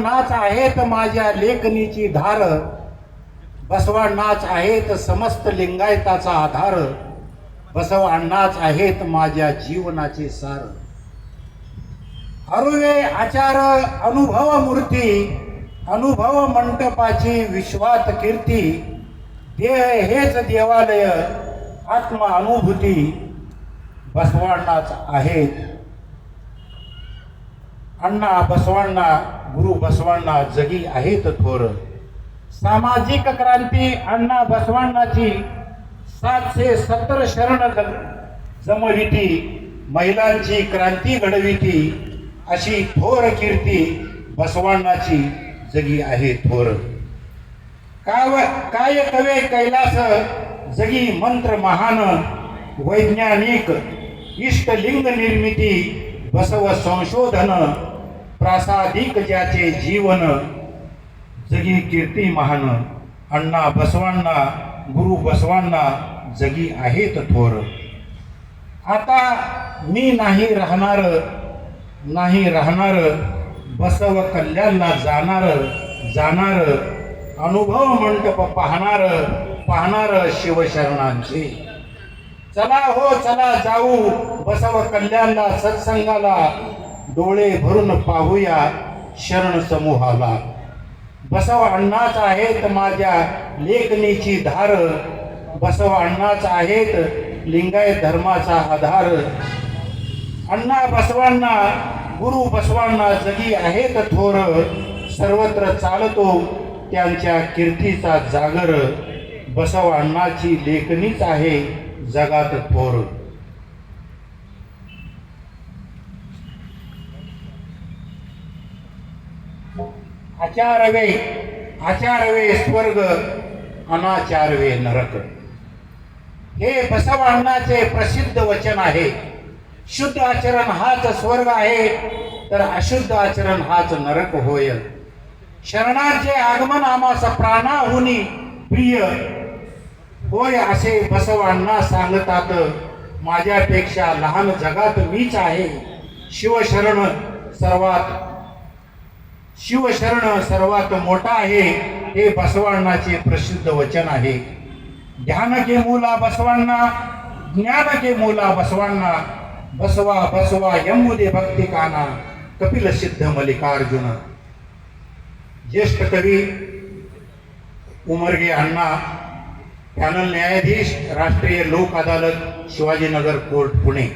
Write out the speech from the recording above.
नाच आहेत माझ्या लेखनीची धार. बसवा नाच आहेत समस्त लिंगायताचा आधार. बसवा नाच आहेत माझ्या जीवनाचे सार. अरुवे आचार अनुभव मूर्ती अनुभव मंटपाची विश्वात कीर्ती. देह हेच देवालय आत्म अनुभूती. बसवांनाच आहेत अण्णा बसवांना गुरु बसवांना जगी आहेत थोर. सामाजिक क्रांती अण्णा बसवांनाची सातशे सत्तर शरण जमविती महिलांची क्रांती घडविती अशी थोर कीर्ती बसवांनाची जगी आहे थोर. काव काय कवे कैलास जगी मंत्र महान वैज्ञानिक इष्टलिंग निर्मिती बसव संशोधन प्रासादिक ज्याचे जीवन जगी कीर्ती महान. अण्णा बसवांना गुरु बसवांना जगी आहेत थोर. आता मी नाही राहणार नाही राहणार बसव कल्याणला जाणार जाणार अनुभव मंडप पाहणार पाहणार शिवशरणांचे. चला हो चला जाऊ बसव कल्याणला सत्संगाला डोळे भरून पाहूया शरण समूहाला. बसव अण्णाच आहेत माझ्या लेखनीची धार. बसव अण्णाच आहेत लिंगायत धर्माचा आधार. अण्णा बसवांना गुरु बसवांना जगी आहेत थोर. सर्वत्र चालतो त्यांच्या कीर्तीचा जागर. बसव अण्णाची लेखनीच आहे जगात थोर. आचारवे आचारवे स्वर्ग अनाचारवे नरक. हे बसवाण्णाचे प्रसिद्ध वचन आहे. शुद्ध आचरण हाच स्वर्ग आहे तर अशुद्ध आचरण हाच नरक होय. शरणांचे आगमन आमास प्राणाहुनी प्रिय. होय असे बसवांना सांगतात माझ्यापेक्षा लहान जगात मीच आहे. शिवशरण सर्वात शिवशरण सर्वात मोठा आहे हे बसवांनाचे प्रसिद्ध वचन आहे. ध्यान के मूला बसवांना ज्ञान के मूला बसवांना बसवा बसवा यमुदे भक्ती काना कपिल सिद्ध मल्लिकार्जुन. ज्येष्ठ कवी उमरगे अण्णा पॅनल न्यायाधीश राष्ट्रीय लोक अदालत शिवाजीनगर कोर्ट पुणे.